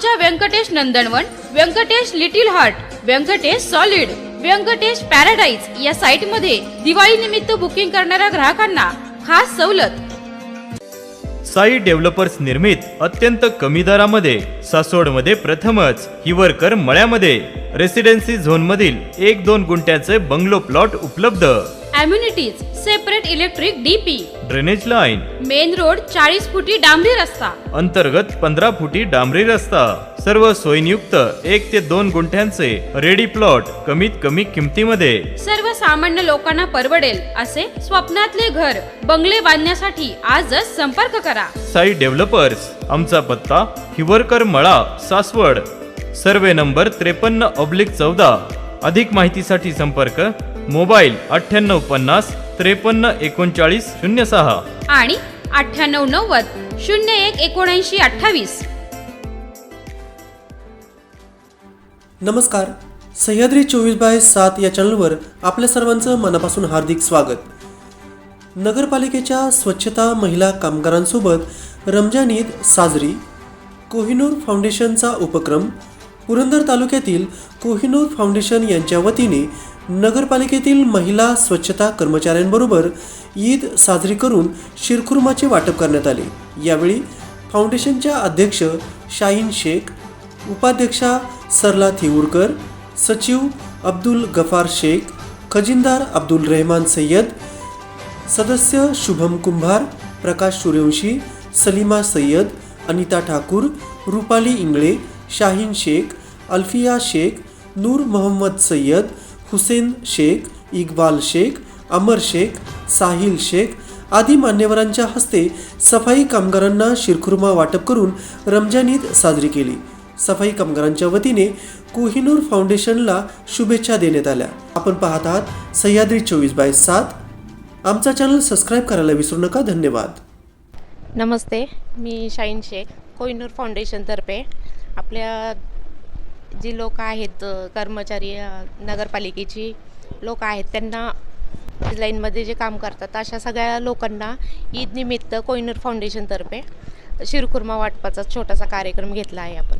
आमच्या Venkatesh Nandanvan Venkatesh little heart Venkatesh solid Venkatesh paradise या साईटमध्ये दिवाळी निमित्त बुकिंग करणाऱ्या ग्राहकांना खास सवलत. साई डेव्हलपर्स निर्मित अत्यंत कमी दरामध्ये सासवडमध्ये प्रथमच हिवरकर मळ्यामध्ये. रेसिडेन्सी झोनमधील एक दोन गुंठ्याचे बंगलो प्लॉट उपलब्ध. Amenities separate electric DP drainage line main road चाळीस फुटी डांबरी रस्ता. अंतर्गत पंधरा फुटी डांबरी रस्ता. सर्व सोयींयुक्त एक ते दोन गुंठ्यांचे रेडी प्लॉट कमीत कमी किमतीमध्ये. सर्वसामान्य लोकांना परवडेल असे स्वप्नातले घर बंगले बांधण्यासाठी आजच संपर्क करा. साई डेव्हलपर्स आमचा पत्ता हिवरकर मळा सासवड. सर्वे नंबर त्रेपन्न ऑब्लिक चौदा. अधिक माहितीसाठी संपर्क मोबाईल अठ्ठ्याण्णव पन्नास त्रेपन्न एकोणचाळीस शून्य सहा. आणि अठ्ठ्याण्णव नव्वद शून्य एक एकोणऐंशी अठ्ठावीस. नमस्कार. सह्याद्री चोवीस बाय सात या चॅनलवर आपल्या सर्वांचं मनापासून हार्दिक स्वागत. नगरपालिकेच्या स्वच्छता महिला कामगारांसोबत रमजान ईद साजरी कोहिनूर फाउंडेशनचा उपक्रम पुरंदर तालुक्यातील कोहिनूर फाउंडेशन यांच्या वतीने नगरपालिकेतील महिला स्वच्छता कर्मचाऱ्यांबरोबर ईद साजरी करून शिरखुर्माचे वाटप करण्यात आले. यावेळी फाउंडेशनच्या अध्यक्ष शाहीन शेख उपाध्यक्षा सरला थिऊरकर सचिव अब्दुल गफार शेख खजिनदार अब्दुल रहमान सय्यद सदस्य शुभम कुंभार प्रकाश सूर्यवंशी सलीमा सय्यद अनिता ठाकूर रुपाली इंगळे शाहीन शेख अल्फिया शेख नूर मोहम्मद सय्यद हुसेन शेख इक्बाल शेख अमर शेख साहिल शेख आदी मान्यवरांच्या हस्ते सफाई कामगारांना शिरखुर्मा वाटप करून रमजान ईद साजरी केली. सफाई कामगारांच्या वतीने कोहिनूर फाउंडेशनला शुभेच्छा देण्यात आल्या. आपण पाहत आहात सह्याद्री चोवीस बाय सात. आमचा चॅनल सबस्क्राईब करायला विसरू नका. धन्यवाद. नमस्ते मी शाईन शेख कोहिनूर फाउंडेशनतर्फे आपल्या जी लोक आहेत कर्मचारी नगरपालिकेची लोक आहेत त्यांना लाईनमध्ये जे काम करतात अशा सगळ्या लोकांना ईदनिमित्त कोहिनूर फाउंडेशनतर्फे शिरखुर्मा वाटपाचा छोटासा कार्यक्रम घेतला आहे आपण.